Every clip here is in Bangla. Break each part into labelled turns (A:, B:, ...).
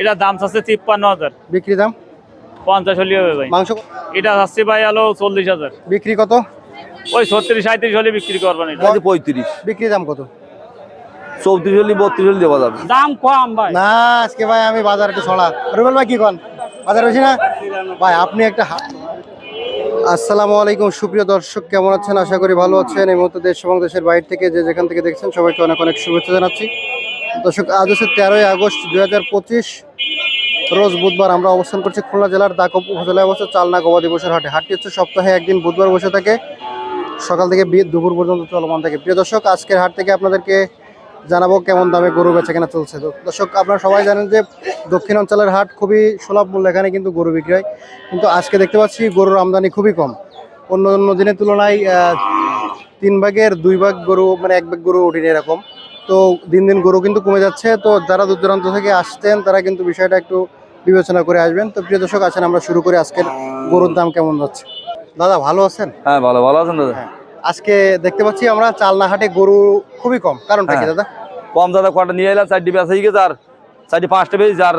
A: এটা দাম চাচ্ছে তিপ্পান্ন হাজার।
B: বিক্রি দাম?
A: পঞ্চাশ হলে হবে ভাই।
B: মাংস?
A: এটা চাচ্ছে ভাই আলো চল্লিশ হাজার।
B: বিক্রি কত?
A: ওই ছত্রিশ সাঁত্রিশ হলে বিক্রি করবেন এটা।
C: আছে পঁয়ত্রিশ।
B: বিক্রি দাম কত?
C: চৌত্রিশ হলি বত্রিশ হলি দেওয়া যাবে।
A: দাম কম ভাই।
B: না আজকে ভাই আমি বাজার একটু ছড়া। রুবেল ভাই কি কন? বাজার হয়েছি না? ভাই আপনি একটা আসসালামু আলাইকুম সুপ্রিয় দর্শক কেমন আছেন? আশা করি ভালো আছেন। এই মুহূর্তে দেশ এবং দেশের বাইরে থেকে যে যেখান থেকে দেখছেন সবাইকে অনেক অনেক শুভেচ্ছা জানাচ্ছি। দর্শক, আজ হচ্ছে তেরোই আগস্ট দুই রোজ বুধবার আমরা অবস্থান করছি খুলনা জেলার দাকব উপজেলায় অবস্থা চালনা গবাদি পশুর হাটে। হাটটি হচ্ছে সপ্তাহে একদিন বুধবার বসে থাকে। সকাল থেকে দুপুর পর্যন্ত চলমান থাকে। প্রিয় দর্শক, আজকের হাট থেকে আপনাদেরকে জানাব কেমন দামে গরু বেচা কেনা চলছে। দর্শক, আপনারা সবাই জানেন যে দক্ষিণ অঞ্চলের হাট খুবই সুলভ মূল্য এখানে কিন্তু গরু বিক্রি হয় কিন্তু আজকে দেখতে পাচ্ছি গরুর আমদানি খুবই কম। অন্য অন্য দিনের তুলনায় তিন ভাগের দুই ভাগ গরু মানে এক ভাগ গরু ওঠেনি এরকম। তো দিন দিন গরু কিন্তু কমে যাচ্ছে। তো যারা দূর দূরান্ত থেকে আসতেন তারা কিন্তু বিষয়টা একটু বিবেচনা করে আসবেন। তো প্রিয় দর্শক আছেন আমরা শুরু করি আজকের গরুর দাম কেমন যাচ্ছে? দাদা ভালো আছেন?
C: হ্যাঁ ভালো ভালো আছেন দাদা।
B: আজকে দেখতে পাচ্ছি আমরা চালনা হাটে গরু খুবই কম। কারণটা কি
C: হ্যাঁ।
B: দাদা?
C: কম দাদা কটা নিয়ে এলাম? চারটি বেচা হয়ে গেছে আর চারটি পাঁচটা বেশি আর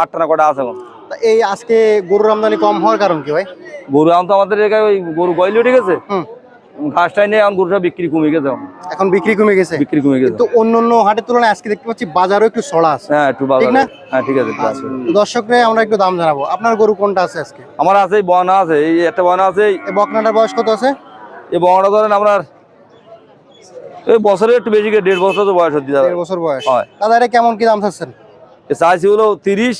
C: আটটা না কটা আছে
B: এই আজকে গরুর আমদানি কম হওয়ার কারণ কি ভাই?
C: গরু এখন তো আমাদের এলাকায় ওই গরু গয়লি উঠে গেছে।
B: হুম।
C: ঘাসটাই এখন গরুটা বিক্রি কমে গেছে। এখন।
B: বিক্রি কমে গেছে।
C: বিক্রি কমে গেছে।
B: কিন্তু অন্য অন্য হাটের তুলনায় আজকে দেখতে পাচ্ছি বাজারও একটু সড়া আছে।
C: হ্যাঁ একটু
B: ঠিক
C: হ্যাঁ ঠিক আছে আছে।
B: দর্শকরে আমরা একটু দাম জানাব। আপনার গরু কোনটা আছে আজকে?
C: আমার আছে এই বনা আছে এই একটা বনা আছে এই-
B: বকনাটার বয়স কত আছে?
C: এই বনাটা ধরেন আপনার এই বছরে একটু বেশি দেড় বছর তো বয়স হচ্ছে
B: দেড় বছর বয়স।
C: হয়।
B: দাদা এটা কেমন কি দাম চাচ্ছেন?
C: চাইছি হলো তিরিশ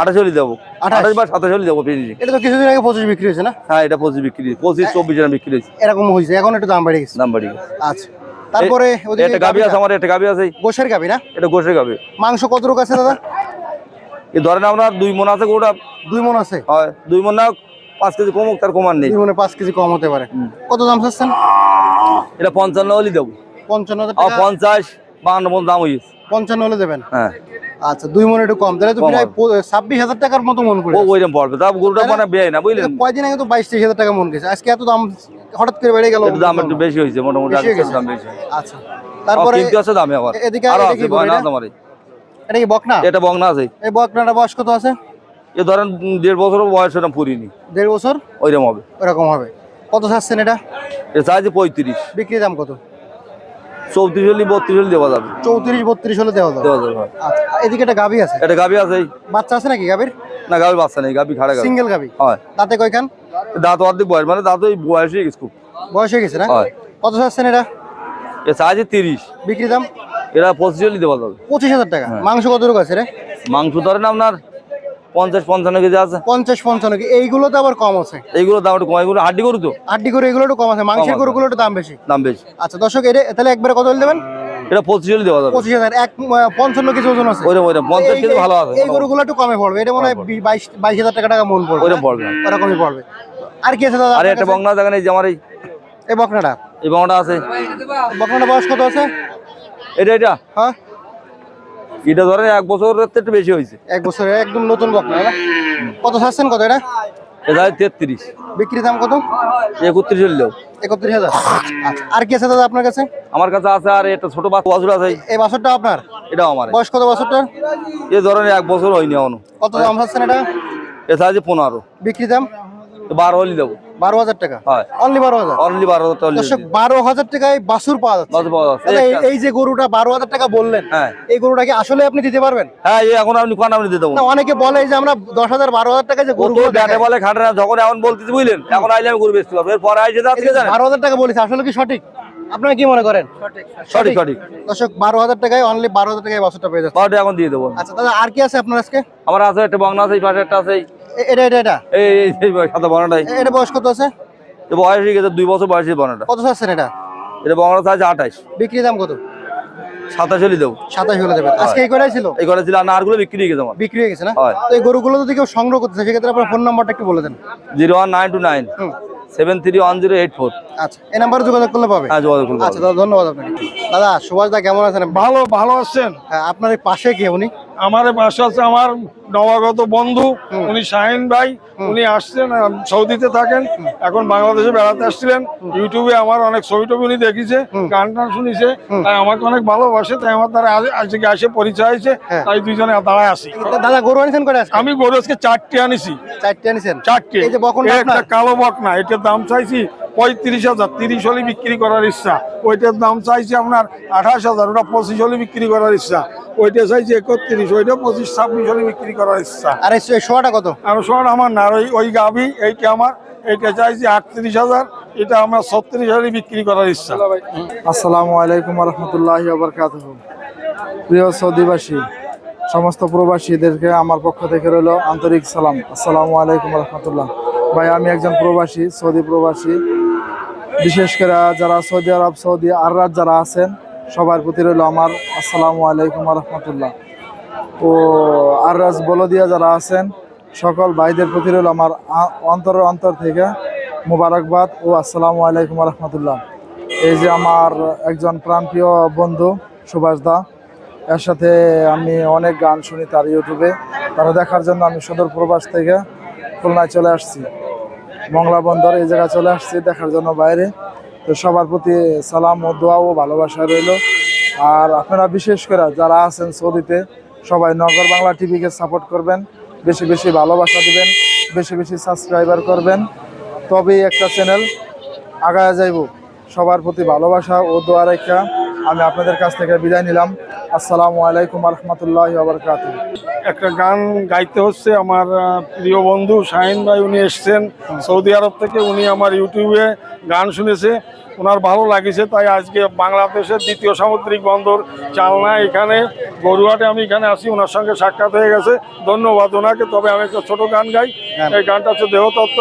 C: আঠাশ দেবো।
B: আঠাশ?
C: বা সাতাশ দেবো ফিনিশিং
B: এটা তো কিছুদিন আগে পঁচিশ বিক্রি হয়েছে না?
C: হ্যাঁ এটা পঁচিশ বিক্রি পঁচিশ চব্বিশ বিক্রি হয়েছে।
B: এরকম হয়েছে। এখন একটু দাম গেছে।
C: দাম গেছে।
B: আচ্ছা। তারপরে
C: একটা গাবি আছে আমার একটা গাবি আছে।
B: গাবি না?
C: এটা গোসে গাবি
B: মাংস কত রোগ আছে দাদা?
C: এই ধরেন আপনার দুই মন আছে গোটা।
B: দুই মন আছে?
C: হয়। দুই মন না পাঁচ কেজি কমুক তার কমান নেই।
B: দুই মনে পাঁচ কেজি কম হতে পারে। কত দাম চাচ্ছেন?
C: এটা পঞ্চান্ন হলি দেবো।
B: পঞ্চান্ন
C: পঞ্চাশ বাহান্ন দাম হয়েছে
B: পঞ্চান্ন হলে দেবেন?
C: হ্যাঁ।
B: আচ্ছা দুই মন একটু কম। তাহলে তো প্রায় ছাব্বিশ হাজার টাকার মতো মন করে
C: ও ওইরকম পড়বে তা গরুটা? মানে বেয় না বুঝলেন?
B: কয়দিন আগে তো বাইশ তেইশ হাজার টাকা মন গেছে। আজকে এত দাম হঠাৎ করে বেড়ে গেল
C: একটু দাম একটু বেশি হয়েছে মোটামুটি? দাম বেশি।
B: আচ্ছা তারপরে
C: কিনতে আছে দামে আবার।
B: এদিকে আরও
C: আছে বয়না
B: এটা?
C: আমার
B: এটা কি বকনা?
C: এটা বংনা আছে।
B: এই বকনাটা বয়স কত আছে?
C: এ ধরেন দেড় বছর বয়স ওরকম পুরিনি।
B: দেড় বছর?
C: ওইরকম হবে।
B: ওরকম হবে। কত চাচ্ছেন এটা?
C: এটা চাইছে পঁয়ত্রিশ।
B: বিক্রি দাম কত?
C: চৌত্রিশ হলি বত্রিশ হলি দেওয়া যাবে।
B: চৌত্রিশ বত্রিশ হলে দেওয়া যাবে।
C: দেওয়া যাবে
B: আচ্ছা এদিকে একটা গাভি আছে?
C: এটা আছে।
B: বাচ্চা আছে নাকি গাভির?
C: না বাচ্চা নেই খাড়া
B: সিঙ্গেল গাভি?
C: হয়।
B: তাতে কয়খান?
C: দাঁত অর্ধেক বয়স মানে দাঁত ওই বয়স হয়ে গেছে খুব।
B: বয়স হয়ে গেছে না?
C: হয়।
B: কত চাচ্ছেন এটা?
C: এ চাইছে তিরিশ।
B: বিক্রি দাম?
C: এরা পঁচিশ হলি দেওয়া যাবে।
B: পঁচিশ হাজার টাকা।
C: হ্যাঁ।
B: মাংস কত রকম আছে রে?
C: মাংস ধরেন আপনার পঞ্চাশ পঞ্চান্ন কেজি আছে।
B: পঞ্চাশ পঞ্চান্ন কি এইগুলোতে আবার কম আছে।
C: এইগুলো দাম একটু কম। এগুলো হাড্ডি গরু তো?
B: আটটি গরু এগুলো একটু কম আছে। মাংসের। গরুগুলো একটু দাম বেশি।
C: দাম বেশি।
B: আচ্ছা দর্শক এটা তাহলে একবারে কত দেবেন?
C: এটা পঁচিশ হলি দেওয়া যাবে।
B: পঁচিশ হাজার। এক পঞ্চান্ন কেজি ওজন আছে।
C: ওইরকম ওইরকম। পঞ্চাশ কেজি ভালো আছে।
B: এই গরুগুলো একটু কমে পড়বে। এটা মনে হয় বাইশ বাইশ হাজার টাকা টাকা মন পড়বে।
C: ওইরকম পড়বে।
B: ওরকমই পড়বে। আর কি আছে দাদা
C: আরে একটা? বংনা দেখেন এই যে আমার এই
B: এই বকনাটা।
C: এই বংনাটা আছে।
B: বকনাটা বয়স কত আছে?
C: এটা এটা।
B: হ্যাঁ?
C: এটা ধরেন এক বছরের থেকে একটু বেশি হয়েছে।
B: এক বছরের একদম নতুন বকনা? কত ছাড়ছেন কত এটা?
C: এটা তেত্রিশ।
B: বিক্রি দাম কত?
C: একত্রিশ হলি দেবো
B: একত্রিশ হাজার। আচ্ছা আর কি আছে দাদা আপনার কাছে?
C: আমার কাছে আছে আর একটা ছোট বাচ্চা বাছুর আছে।
B: এই বছরটা আপনার?
C: আমার।
B: বয়স কত
C: ধরেন এক বছর হয়নি এখনও।
B: কত দাম ছাড়ছেন এটা?
C: এটা আছে পনেরো।
B: বিক্রি দাম?
C: বারো হলি দেবো।
B: বারো হাজার টাকা। অনলি বারো হাজার।
C: অনলি বারো হাজার
B: বারো হাজার টাকায় বাছুর পাওয়া যাচ্ছে। এই- যে গরুটা বারো হাজার টাকা বললেন
C: হ্যাঁ।
B: এই গরুটা কি আসলে আপনি দিতে পারবেন?
C: হ্যাঁ এখন আপনি কোন আপনি দিয়ে দেবো
B: অনেকে বলে যে আমরা দশ হাজার বারো হাজার টাকা যে গরু
C: বলে খাটে না যখন এখন বলতেছি বুঝলেন? এখন আইলে আমি গরু বেচতে পারব। এরপরে আইসে তো আজকে জানেন?
B: বারো হাজার টাকা বলেছে আসলে কি সঠিক? আপনারা কি মনে করেন?
C: সঠিক সঠিক।
B: দর্শক বারো হাজার টাকায় অনলি বারো হাজার টাকায় পেয়ে যাচ্ছে।
C: এখন দিয়ে দেবো।
B: আচ্ছা দাদা আর কি আছে আপনার আজকে?
C: আমার আছে একটা বংনা আছে পাশে একটা আছে এই-
B: এ- এটা এটা এটা?
C: এই সাদা বনাটাই
B: এটা বয়স কত আছে?
C: বয়স হয়ে গেছে দুই বছর বয়সী বনাটা
B: কত চাচ্ছেন এটা?
C: এটা বংলাটা আছে আঠাশ
B: বিক্রি দাম কত?
C: সাতাশ হলি দেবো।
B: সাতাশ হলে দেবেন আজকে এই কটাই ছিল?
C: এই কটা ছিল আর নারগুলো বিক্রি হয়ে গেছে আমার।
B: বিক্রি হয়ে গেছে না? তো এই গরুগুলো যদি কেউ সংগ্রহ করতে সেক্ষেত্রে আপনার ফোন নাম্বারটা একটু বলে দেন।
C: Zero one nine two nine.
B: হুম।
C: Seven three one zero eight four.
B: আচ্ছা এই নাম্বারে যোগাযোগ করলে পাবে?
C: হ্যাঁ যোগাযোগ করব
B: আচ্ছা দাদা ধন্যবাদ আপনাকে। দাদা সুভাষ দা কেমন আছেন?
D: ভালো ভালো আছেন।
B: হ্যাঁ আপনার এই পাশে কে উনি?
D: আমার পাশে আছে আমার নবাগত বন্ধু উনি শাহিন ভাই উনি আসছেন সৌদিতে থাকেন এখন বাংলাদেশে বেড়াতে আসছিলেন। ইউটিউবে আমার অনেক ছবি টবি উনি দেখিছে গান টান শুনিছে তাই আমাকে অনেক ভালোবাসে তাই আমার দ্বারা আজকে এসে পরিচয় হয়েছে
B: হ্যাঁ।
D: তাই দুইজনে দাঁড়ায় আসি
B: দাদা গরু আনিছেন করে
D: আমি গরু আজকে চারটে আনিছি।
B: চারটে আনিছেন?
D: চারটে। একটা কালো বক না এটার দাম চাইছি পঁয়ত্রিশ হাজার তিরিশ হলে বিক্রি করার ইচ্ছা। ওইটার দাম চাইছি আপনার আঠাশ হাজার ওটা পঁচিশ হলে বিক্রি করার ইচ্ছা। ওইটা চাইছি একত্রিশ ওইটা পঁচিশ ছাব্বিশ হলে বিক্রি করার ইচ্ছা।
B: আর এই শোয়াটা কত?
D: আর শোন আমার না ওই ওই গাভি এইটা আমার এইটা চাইছি আটত্রিশ হাজার এটা আমার ছত্রিশ হলে বিক্রি করার ইচ্ছা।
E: আসসালামু আলাইকুম রহমতুল্লাহ বরকাত প্রিয় সৌদিবাসী সমস্ত প্রবাসীদেরকে আমার পক্ষ থেকে রইল আন্তরিক সালাম। আসসালামু আলাইকুম রহমতুল্লাহ ভাই আমি একজন প্রবাসী সৌদি প্রবাসী। বিশেষ করে যারা সৌদি আরব সৌদি আররাত যারা আছেন সবার প্রতি রইল আমার আসসালামু আলাইকুম রহমতুল্লাহ ও আররাজ বলদিয়া যারা আছেন, সকল ভাইদের প্রতি রইল আমার অন্তরের অন্তর থেকে মুবারকবাদ ও আসসালামু আলাইকুম রহমতুল্লাহ। এই যে আমার একজন প্রাণপ্রিয় বন্ধু সুভাষ দা, এর সাথে আমি অনেক গান শুনি তার ইউটিউবে তারা দেখার জন্য আমি সদর প্রবাস থেকে খুলনায় চলে আসছি। মংলা বন্দর এই জায়গায় চলে আসছি দেখার জন্য বাইরে। তো সবার প্রতি সালাম ও দোয়া ও ভালোবাসা রইল। আর আপনারা বিশেষ করে যারা আছেন সৌদিতে সবাই নগর বাংলা টিভিকে সাপোর্ট করবেন, বেশি বেশি ভালোবাসা দিবেন, বেশি বেশি সাবস্ক্রাইবার করবেন। তবেই একটা চ্যানেল আগায় যাইব। সবার প্রতি ভালোবাসা ও দোয়া রেখা আমি আপনাদের কাছ থেকে বিদায় নিলাম। আসসালামু আলাইকুম রহমতুল্লাহ আবরকাত
D: একটা গান গাইতে হচ্ছে আমার প্রিয় বন্ধু শাহিন ভাই, উনি এসছেন সৌদি আরব থেকে, উনি আমার ইউটিউবে গান শুনেছে। ওনার ভালো লাগিছে তাই আজকে বাংলাদেশের দ্বিতীয় সামুদ্রিক বন্দর চালনা এখানে গরুয়াটে আমি এখানে আসি ওনার সঙ্গে সাক্ষাৎ হয়ে গেছে। ধন্যবাদ ওনাকে তবে আমি একটা ছোটো গান গাই। এই গানটা হচ্ছে দেহতত্ত্ব।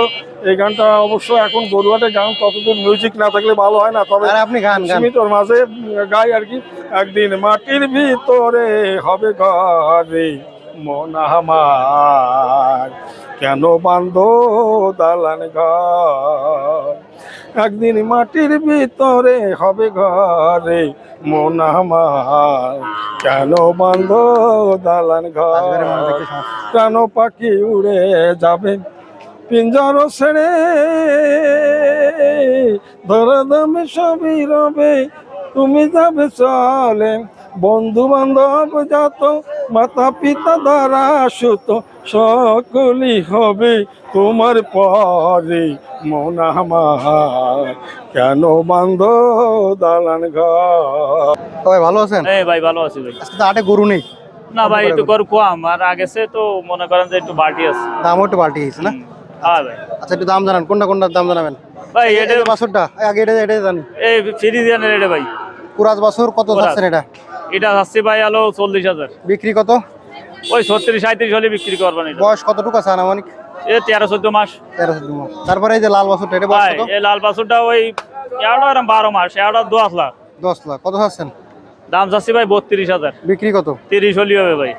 D: এই গানটা অবশ্য এখন গরুয়াটে গান ততদূর মিউজিক না থাকলে ভালো হয় না তবে
B: আপনি গান গান।
D: সীমিতর মাঝে গাই আর কি। একদিন মাটির ভিতরে হবে ঘরে মন আমার কেন বান্ধ দালান ঘর? একদিন মাটির ভিতরে হবে ঘরে মন আমার। কেন বান্ধ দালান ঘর? কেন পাখি উড়ে যাবে? পিঞ্জর ছেড়ে ধরে দামে সবই রবে তুমি যাবে চলে। বন্ধু বান্ধব যত মাতা পিতা দ্বারা সুত সকলই হবে তোমার পরে। মন আমার কেন বান্ধ দালান ঘর?
B: ভালো আছেন?
A: এই ভাই ভালো আছি ভাই।
B: আজকে তো আটে গরু নেই।
A: না ভাই একটু গরু কম আর আগেছে তো মনে করেন যে একটু বাড়তি আছে।
B: দামও একটু পাল্টে গেছে না?
A: হ্যাঁ ভাই।
B: আচ্ছা একটু দাম জানান কোনটা কোনটার দাম জানাবেন?
A: ভাই
B: এটা
A: এটা
B: আগে এটা এটা জানি
A: এই ফ্রিজিয়ানের এটা ভাই।
B: কুরাজ বাছুর কত। যাচ্ছেন এটা?
A: এটা আসছে ভাই আলো চল্লিশ হাজার।
B: বিক্রি কত?
A: ওই ছত্রিশ সাঁত্রিশ হলে বিক্রি করবেন
B: বয়স কতটুকু আছে আনুমানিক?
A: এ তেরো চোদ্দ মাস।
B: তেরো চোদ্দ মাস। তারপরে এই যে লাল বাছুরটা এটা
A: ভাই এই লাল বাছুরটা ওই এগারো এরম বারো মাস এগারো দশ লাখ।
B: দশ লাখ। কত যাচ্ছেন?
A: দাম চাচ্ছি ভাই বত্রিশ হাজার।
B: বিক্রি কত?
A: তিরিশ হলি হবে ভাই।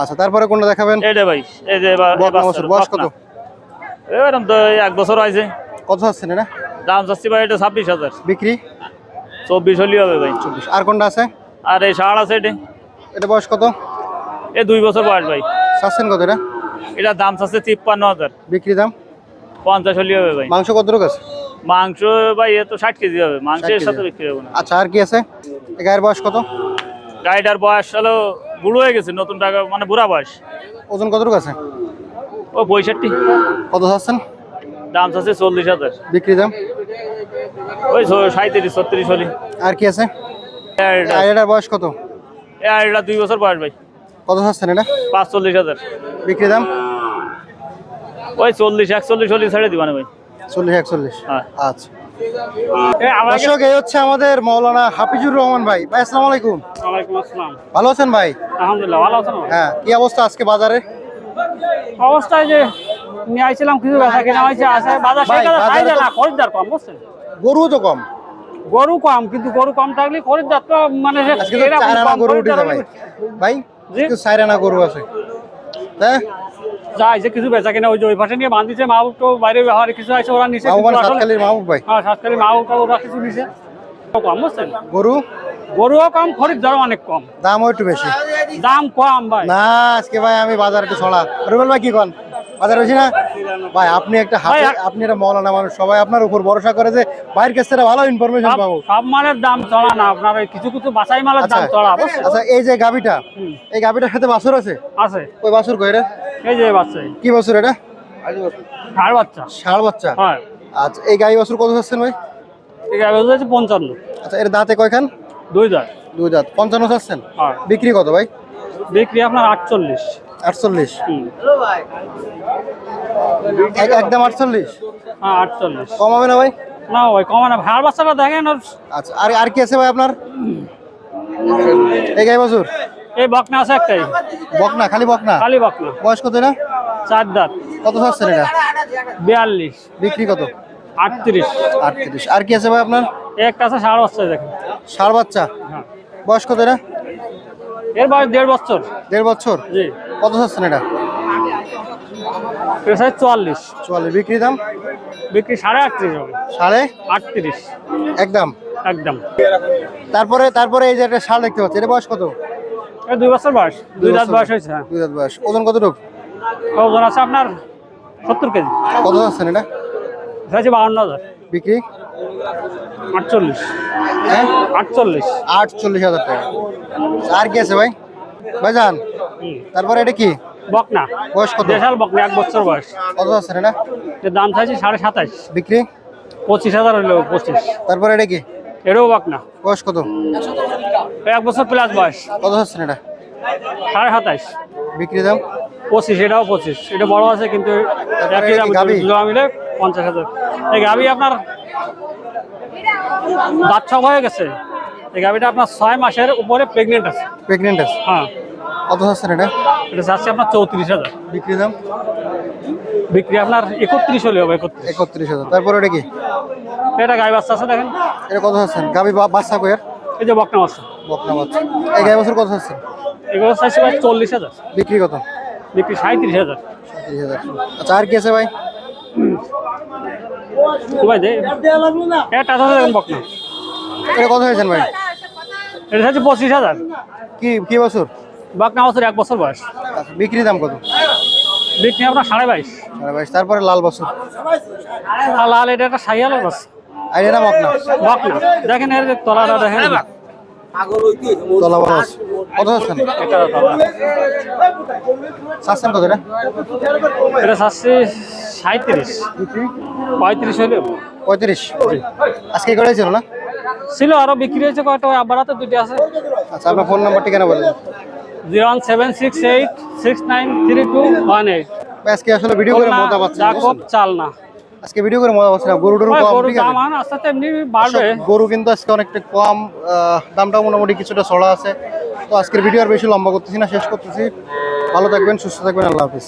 B: আচ্ছা তারপরে কোনটা দেখাবেন?
A: এটা ভাই এই যে
B: বয়স কত।
A: এরম তো এক বছর হয়েছে।
B: কত যাচ্ছেন এটা?
A: দাম চাচ্ছি ভাই এটা ছাব্বিশ হাজার।
B: বিক্রি?
A: চব্বিশ হলি হবে ভাই।
B: চব্বিশ। আর কোনটা আছে?
A: আর এই ষাড় আছে এটা?
B: এটা বয়স কত?
A: এ দুই বছর বয়স ভাই।
B: চাচ্ছেন কত এটা?
A: এটা দাম চাচ্ছে তিপ্পান্ন হাজার।
B: বিক্রি দাম?
A: পঞ্চাশ হলি হবে ভাই।
B: মাংস কতটুকু আছে?
A: মাংস ভাই এ তো ষাট কেজি হবে। মাংসের সাথে বিক্রি হবে না।
B: আচ্ছা আর কি আছে? গায়ের বয়স কত?
A: গাড়িটার বয়স হলো বুড়ো হয়ে গেছে নতুন টাকা মানে বুড়া বয়স।
B: ওজন কতটুকু আছে?
A: ও পঁয়ষট্টি।
B: কত চাচ্ছেন?
A: দাম চাচ্ছে চল্লিশ হাজার।
B: বিক্রি দাম?
A: ওই সাঁত্রিশ ছত্রিশ হলি।
B: আর কি আছে? এটার বয়স কত?
A: এটা দুই বছর বয়স ভাই।
B: কত চাচ্ছেন এটা?
A: পাঁচচল্লিশ হাজার।
B: বিক্রি দাম?
A: ওই চল্লিশ একচল্লিশ ছেড়ে দিবানে ভাই।
B: চল্লিশ একচল্লিশ।
A: হ্যাঁ।
B: আচ্ছা। দর্শক এই হচ্ছে আমাদের মৌলানা হাফিজুর রহমান ভাই। ভাই আসসালামু আলাইকুম। ভালো আছেন ভাই?
A: আলহামদুলিল্লাহ ভালো আছেন।
B: হ্যাঁ কি অবস্থা আজকে বাজারে?
A: অবস্থায় যে নিয়ে আইছিলাম কিছু বেচা কিনা হয়েছে আছে বাজার সেখানে না খরিদ্দার কম বুঝছেন?
B: গরু তো কম।
A: গরু কম কিন্তু গরু কম থাকলে খরিদ্দার তো মানে
B: আজকে তো গরু উঠেছে ভাই? আজকে গরু আছে। হ্যাঁ?
A: যাই যে কিছু বেচা কিনা ওই যে ওই পাশে নিয়ে বাঁধিছে মা তো বাইরে ব্যবহার কিছু আছে ওরা নিচে
B: মাহবুব মাহবুব ভাই।
A: হ্যাঁ সাতকালি মা ওটা ওরা কিছু নিছে। কম বুঝছেন?
B: গরু?
A: গরুও কম খরিদ্দারও অনেক কম।
B: দামও একটু বেশি।
A: দাম কম ভাই।
B: না আজকে ভাই আমি বাজার একটু ছড়া। রুবেল ভাই কি কন? বাজার বেশি না? ভাই আপনি একটা আপনি একটা মৌলানা মানুষ সবাই আপনার উপর ভরসা করে যে বাইরের কাছ থেকে ভালো ইনফরমেশন পাবো।
A: সব মালের দাম চড়া না আপনার কিছু কিছু বাছাই মালের দাম চড়া
B: আচ্ছা এই যে গাবিটা এই গাবিটার সাথে বাছুর আছে?
A: আছে।
B: ওই বাছুর কই রে
A: এই যে বাচ্চা
B: কি বাছুর এটা?
A: ষাড় বাচ্চা।
B: ষাড় বাচ্চা।
A: হয়।
B: আচ্ছা এই গাই বাছুর কত চাচ্ছেন ভাই?
A: এই ঠিক আছে হচ্ছে পঞ্চান্ন।
B: আচ্ছা এর দাঁতে কয়খান?
A: দুই দাঁত।
B: দুই দাঁত। পঞ্চান্ন চাচ্ছেন? বিক্রি কত ভাই?
A: বিক্রি আপনার আটচল্লিশ।
B: আটচল্লিশ। একদম আটচল্লিশ?
A: হ্যাঁ আটচল্লিশ।
B: কম হবে না ভাই?
A: না ওই কমে না। ভাড় বাচ্চাটা দেখেন
B: আচ্ছা আর আর কি আছে ভাই আপনার? এই গাই বাছুর।
A: এই বকনা আছে একটাই।
B: বকনা খালি বকনা?
A: খালি বকনা।
B: বয়স কত না?
A: চার দাঁত।
B: কত চাচ্ছেন এটা?
A: বিয়াল্লিশ।
B: বিক্রি কত?
A: আটত্রিশ।
B: আটত্রিশ। আর কি আছে ভাই আপনার?
A: একটা আছে ষাড় বাচ্চা দেখেন।
B: ষাড় বাচ্চা।
A: হ্যাঁ।
B: বয়স কত এটা
A: এর বয়স দেড় বছর।
B: দেড় বছর?
A: জি।
B: কত চাচ্ছেন এটা?
A: সাইজ চুয়াল্লিশ।
B: চুয়াল্লিশ। বিক্রি দাম?
A: বিক্রি সাড়ে আটত্রিশ হবে।
B: সাড়ে?
A: আটত্রিশ।
B: একদম?
A: একদম।
B: তারপরে তারপরে এই যে একটা ষাড় দেখতে পাচ্ছি এটা বয়স কত?
A: দুই বছর বয়স। দুই দাঁত বয়স হয়েছে। হ্যাঁ
B: দুই দাঁত বয়স। ওজন কতটুকু?
A: ওজন আছে আপনার সত্তর কেজি।
B: কত চাচ্ছেন এটা?
A: বাউন্ন হাজার।
B: বিক্রি?
A: আটচল্লিশ।
B: হ্যাঁ?
A: আটচল্লিশ।
B: আটচল্লিশ হাজার টাকা। আর কি আছে ভাই? ভাই যান
A: হুম।
B: তারপরে এটা কি?
A: বকনা।
B: বয়স কত?
A: দেশাল বকনা এক বছর বয়স।
B: কত চাচ্ছেন এটা?
A: এর দাম চাইছি সাড়ে সাতাইশ।
B: বিক্রি?
A: পঁচিশ হাজার হইল পঁচিশ।
B: তারপরে এটা কি?
A: এটাও বকনা।
B: বয়স কত?
A: এক বছর প্লাস বয়স।
B: কত চাচ্ছেন এটা?
A: সাড়ে সাতাইশ।
B: বিক্রি দাম?
A: পঁচিশ এটাও পঁচিশ। এটা বড় আছে কিন্তু একই দাম দুটো মিলে পঞ্চাশ হাজার। এই গাভি আপনার বাচ্চা হয়ে গেছে। এই গাভিটা আপনার ছয় মাসের উপরে প্রেগনেন্ট আছে।
B: প্রেগনেন্ট আছে?
A: হ্যাঁ।
B: কত চাচ্ছেন এটা?
A: এটা চাচ্ছে আপনার চৌত্রিশ হাজার।
B: বিক্রি দাম?
A: বিক্রি আপনার একত্রিশ হলে হবে একত্রিশ।
B: একত্রিশ হাজার। তারপরে এটা কি?
A: এটা গাই বাচ্চা আছে দেখেন।
B: এটা কত চাচ্ছেন বা- বাচ্চা কয়ের
A: এই যে বকনা বাচ্চা।
B: বকনা বাচ্চা। এই গাই বছর কত চাচ্ছেন
A: এগুলো চাইছে ভাই চল্লিশ হাজার।
B: বিক্রি কত?
A: বিক্রি সাঁত্রিশ হাজার।
B: তিরিশ হাজার। আচ্ছা আর কি আছে ভাই?
A: ভাই দে এটা
B: কত হয়েছেন ভাই?
A: এটা পঁচিশ হাজার।
B: কি কি বছর?
A: বকনা বছর এক বছর বয়স।
B: বিক্রি দাম কত?
A: বিক্রি আপনার সাড়ে বাইশ।
B: সাড়ে বাইশ। তারপরে লাল বছর?
A: লাল এটা একটা সাইয়ালের বাচ্চা
B: আর এটা বকনা
A: বকনা দেখেন এর তলাটা দেখেন।
B: তলা আছে কত চাচ্ছেন
A: এটা
B: কত এটা?
A: সাঁত্রিশ পঁয়ত্রিশ হলে
B: পঁয়ত্রিশ। আজকে করে ছিল না?
A: ছিল আরও বিক্রি হয়েছে কয়টা ওই আবার হাতে দুটি আছে।
B: আচ্ছা আপনার ফোন নাম্বার ঠিকানা বলেন
A: zero one seven six eight six nine three two one eight.
B: আজকে আসলে ভিডিও করে মজা পাচ্ছি
A: চাল না
B: আজকে ভিডিও করে মজা পাচ্ছি না গরু টরু কম ঠিক আছে
A: এমনি বাড়বে।
B: গরু কিন্তু আজকে অনেকটা কম দামটা মোটামুটি কিছুটা সরা আছে। তো আজকের ভিডিও আর বেশি লম্বা করতেছি না শেষ করতেছি। ভালো থাকবেন সুস্থ থাকবেন আল্লাহ হাফিজ।